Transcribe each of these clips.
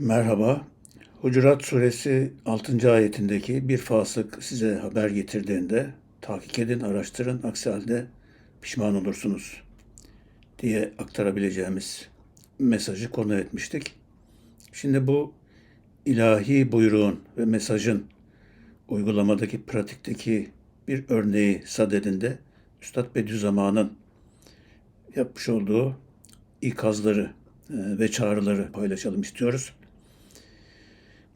Merhaba. Hucurat suresi 6. ayetindeki bir fasık size haber getirdiğinde tahkik edin, araştırın, aksi halde pişman olursunuz diye aktarabileceğimiz mesajı konu etmiştik. Şimdi bu ilahi buyruğun ve mesajın uygulamadaki, pratikteki bir örneği sadedinde Üstad Bediüzzaman'ın yapmış olduğu ikazları e, ve çağrıları paylaşalım istiyoruz.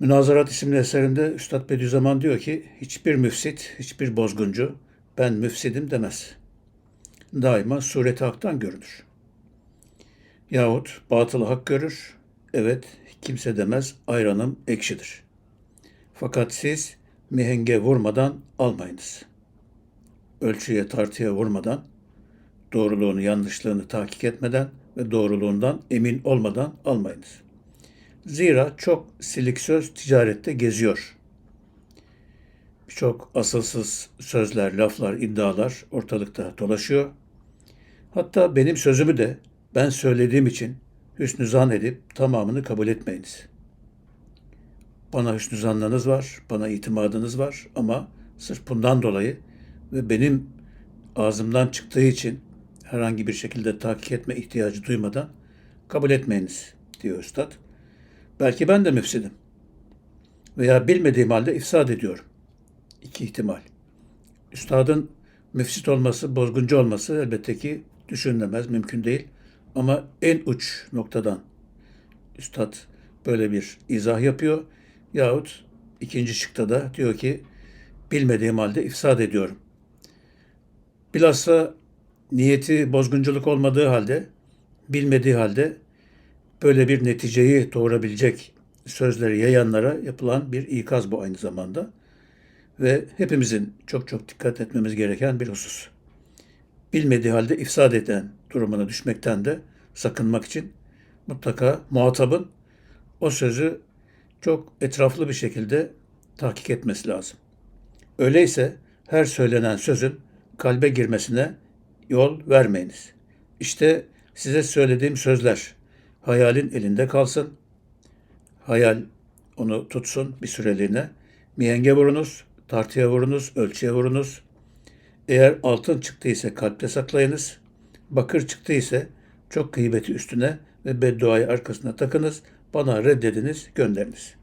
Münazarat isimli eserinde Üstad Bediüzzaman diyor ki hiçbir müfsit, hiçbir bozguncu ben müfsidim demez. Daima sureti haktan görünür. Yahut batılı hak görür, evet kimse demez ayranım ekşidir. Fakat siz mihenge vurmadan almayınız. Ölçüye tartıya vurmadan, doğruluğunu yanlışlığını tahkik etmeden ve doğruluğundan emin olmadan almayınız. Zira çok silik söz ticarette geziyor. Birçok asılsız sözler, laflar, iddialar ortalıkta dolaşıyor. Hatta benim sözümü de ben söylediğim için hüsnü zan edip tamamını kabul etmeyiniz. Bana hüsnü zannınız var, bana itimadınız var ama sırf bundan dolayı ve benim ağzımdan çıktığı için herhangi bir şekilde tahkik etme ihtiyacı duymadan kabul etmeyiniz diyor Üstad. Belki ben de müfsidim. Veya bilmediğim halde ifsad ediyorum. İki ihtimal. Üstadın müfsit olması, bozguncu olması elbette ki düşünülemez, mümkün değil. Ama en uç noktadan Üstad böyle bir izah yapıyor. Yahut ikinci şıkta da diyor ki bilmediğim halde ifsad ediyorum. Bilhassa niyeti bozgunculuk olmadığı halde, bilmediği halde böyle bir neticeyi doğurabilecek sözleri yayanlara yapılan bir ikaz bu aynı zamanda. Ve hepimizin çok çok dikkat etmemiz gereken bir husus. Bilmediği halde ifsad eden durumuna düşmekten de sakınmak için mutlaka muhatabın o sözü çok etraflı bir şekilde tahkik etmesi lazım. Öyleyse her söylenen sözün kalbe girmesine yol vermeyiniz. İşte size söylediğim sözler hayalin elinde kalsın. Hayal onu tutsun bir süreliğine. Mihenge vurunuz, tartıya vurunuz, ölçüye vurunuz. Eğer altın çıktıysa kalpte saklayınız. Bakır çıktıysa çok kıymeti üstüne ve bedduayı arkasına takınız. Bana reddediniz, gönderiniz.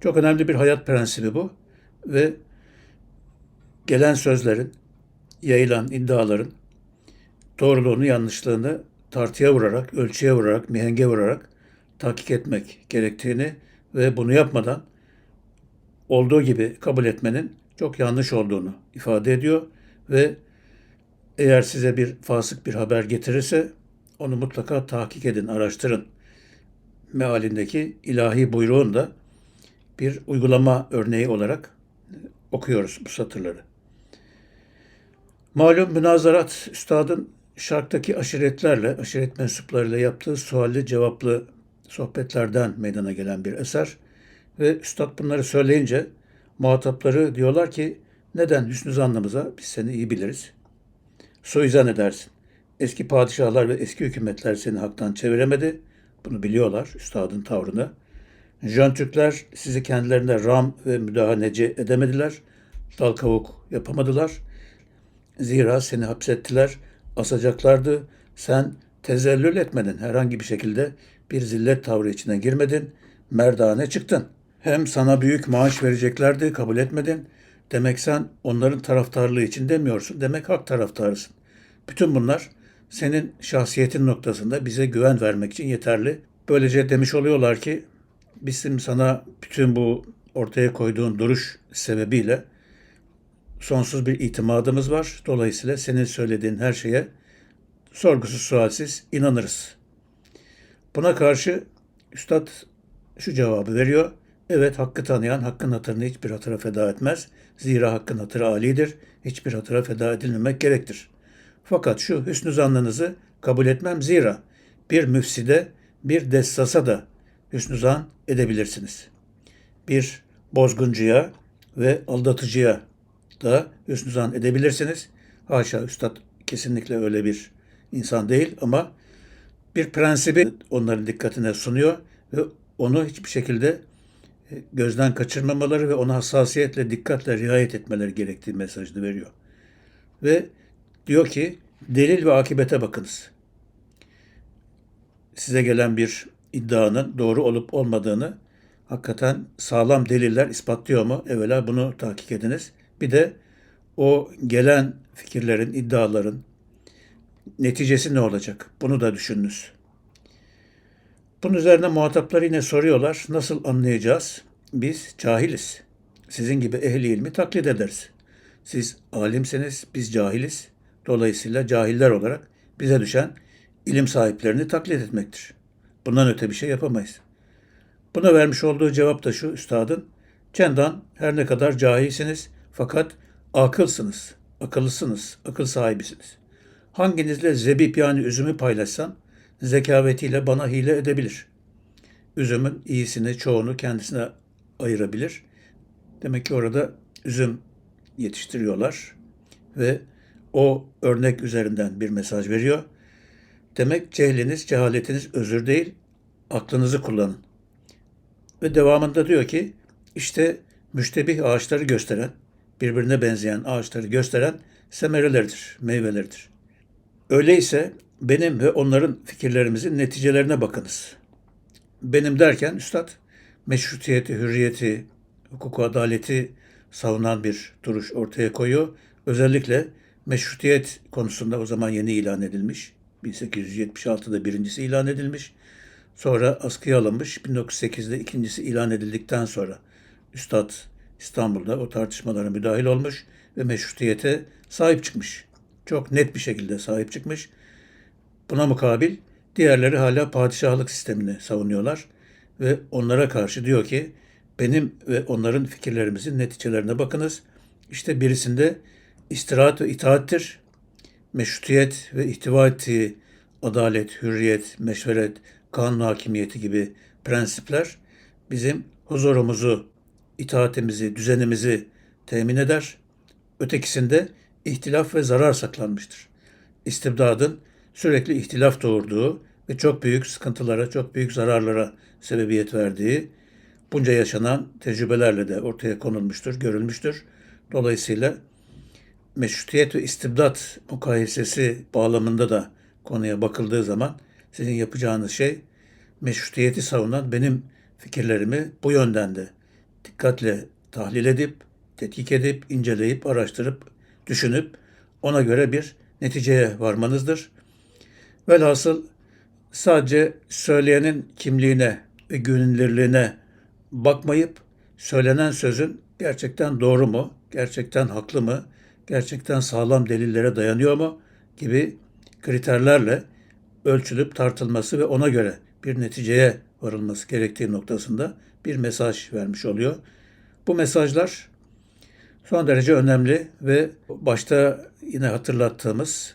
Çok önemli bir hayat prensibi bu ve gelen sözlerin, yayılan iddiaların doğruluğunu, yanlışlığını tartıya vurarak, ölçüye vurarak, mihenge vurarak tahkik etmek gerektiğini ve bunu yapmadan olduğu gibi kabul etmenin çok yanlış olduğunu ifade ediyor ve eğer size bir fasık bir haber getirirse onu mutlaka tahkik edin, araştırın. Mealindeki ilahi buyruğun da bir uygulama örneği olarak okuyoruz bu satırları. Malum münazarat üstadın şarktaki aşiretlerle, aşiret mensuplarıyla yaptığı sualli cevaplı sohbetlerden meydana gelen bir eser. Ve üstad bunları söyleyince muhatapları diyorlar ki neden hüsnü zannımıza biz seni iyi biliriz. Suizan edersin. Eski padişahlar ve eski hükümetler seni haktan çeviremedi. Bunu biliyorlar üstadın tavrını. Jön Türkler sizi kendilerine ram ve müdahaneci edemediler. Dal kavuk yapamadılar. Zira seni hapsettiler, asacaklardı. Sen tezellül etmedin. Herhangi bir şekilde bir zillet tavrı içine girmedin. Merdane çıktın. Hem sana büyük maaş vereceklerdi, kabul etmedin. Demek sen onların taraftarlığı için demiyorsun. Demek hak taraftarısın. Bütün bunlar senin şahsiyetin noktasında bize güven vermek için yeterli. Böylece demiş oluyorlar ki bizim sana bütün bu ortaya koyduğun duruş sebebiyle sonsuz bir itimadımız var. Dolayısıyla senin söylediğin her şeye sorgusuz sualsiz inanırız. Buna karşı Üstad şu cevabı veriyor. Evet hakkı tanıyan hakkın hatırını hiçbir hatıra feda etmez. Zira hakkın hatırı alidir. Hiçbir hatıra feda edilmemek gerektir. Fakat şu hüsnü zannınızı kabul etmem zira bir müfside bir dessasa da hüsnü zan edebilirsiniz. Bir bozguncuya ve aldatıcıya da hüsnü edebilirsiniz. Haşa üstad kesinlikle öyle bir insan değil ama bir prensibi onların dikkatine sunuyor ve onu hiçbir şekilde e, gözden kaçırmamaları ve ona hassasiyetle, dikkatle riayet etmeleri gerektiği mesajını veriyor. Ve diyor ki delil ve akibete bakınız. Size gelen bir iddianın doğru olup olmadığını hakikaten sağlam deliller ispatlıyor mu? Evvela bunu tahkik ediniz. Bir de o gelen fikirlerin, iddiaların neticesi ne olacak? Bunu da düşününüz. Bunun üzerine muhataplar yine soruyorlar. Nasıl anlayacağız? Biz cahiliz. Sizin gibi ehli ilmi taklit ederiz. Siz alimsiniz, biz cahiliz. Dolayısıyla cahiller olarak bize düşen ilim sahiplerini taklit etmektir. Bundan öte bir şey yapamayız. Buna vermiş olduğu cevap da şu üstadın. Cendan her ne kadar cahilsiniz fakat akılsınız, akıllısınız, akıl sahibisiniz. Hanginizle zebip yani üzümü paylaşsam zekavetiyle bana hile edebilir. Üzümün iyisini, çoğunu kendisine ayırabilir. Demek ki orada üzüm yetiştiriyorlar ve o örnek üzerinden bir mesaj veriyor. Demek cehliniz, cehaletiniz özür değil, aklınızı kullanın. Ve devamında diyor ki işte müştebih ağaçları gösteren, birbirine benzeyen ağaçları gösteren semereleridir, meyveleridir. Öyleyse benim ve onların fikirlerimizin neticelerine bakınız. Benim derken üstad meşrutiyeti, hürriyeti, hukuku, adaleti savunan bir duruş ortaya koyuyor. Özellikle meşrutiyet konusunda o zaman yeni ilan edilmiş. 1876'da birincisi ilan edilmiş. Sonra askıya alınmış. 1908'de ikincisi ilan edildikten sonra Üstad İstanbul'da o tartışmalara müdahil olmuş ve meşrutiyete sahip çıkmış. Çok net bir şekilde sahip çıkmış. Buna mukabil diğerleri hala padişahlık sistemini savunuyorlar ve onlara karşı diyor ki benim ve onların fikirlerimizin neticelerine bakınız. İşte birisinde istirahat ve itaattir. Meşrutiyet ve ihtiva ettiği adalet, hürriyet, meşveret, kanun hakimiyeti gibi prensipler bizim huzurumuzu, itaatimizi, düzenimizi temin eder. Ötekisinde ihtilaf ve zarar saklanmıştır. İstibdadın sürekli ihtilaf doğurduğu ve çok büyük sıkıntılara, çok büyük zararlara sebebiyet verdiği bunca yaşanan tecrübelerle de ortaya konulmuştur, görülmüştür. Dolayısıyla meşrutiyet ve istibdat mukayesesi bağlamında da konuya bakıldığı zaman sizin yapacağınız şey meşrutiyeti savunan benim fikirlerimi bu yönden de dikkatle tahlil edip, tetkik edip, inceleyip, araştırıp, düşünüp ona göre bir neticeye varmanızdır. Velhasıl sadece söyleyenin kimliğine ve güvenilirliğine bakmayıp söylenen sözün gerçekten doğru mu, gerçekten haklı mı, gerçekten sağlam delillere dayanıyor mu gibi kriterlerle ölçülüp tartılması ve ona göre bir neticeye varılması gerektiği noktasında bir mesaj vermiş oluyor. Bu mesajlar son derece önemli ve başta yine hatırlattığımız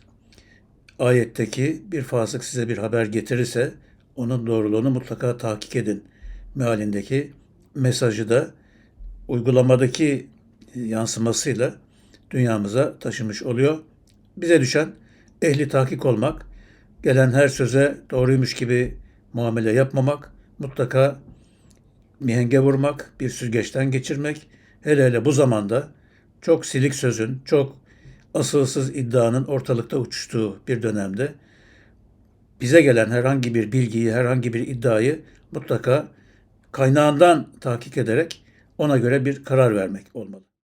ayetteki bir fasık size bir haber getirirse onun doğruluğunu mutlaka tahkik edin mealindeki mesajı da uygulamadaki yansımasıyla dünyamıza taşımış oluyor. Bize düşen ehli tahkik olmak, gelen her söze doğruymuş gibi muamele yapmamak, mutlaka mihenge vurmak, bir süzgeçten geçirmek, hele hele bu zamanda çok silik sözün, çok asılsız iddianın ortalıkta uçuştuğu bir dönemde bize gelen herhangi bir bilgiyi, herhangi bir iddiayı mutlaka kaynağından tahkik ederek ona göre bir karar vermek olmalı.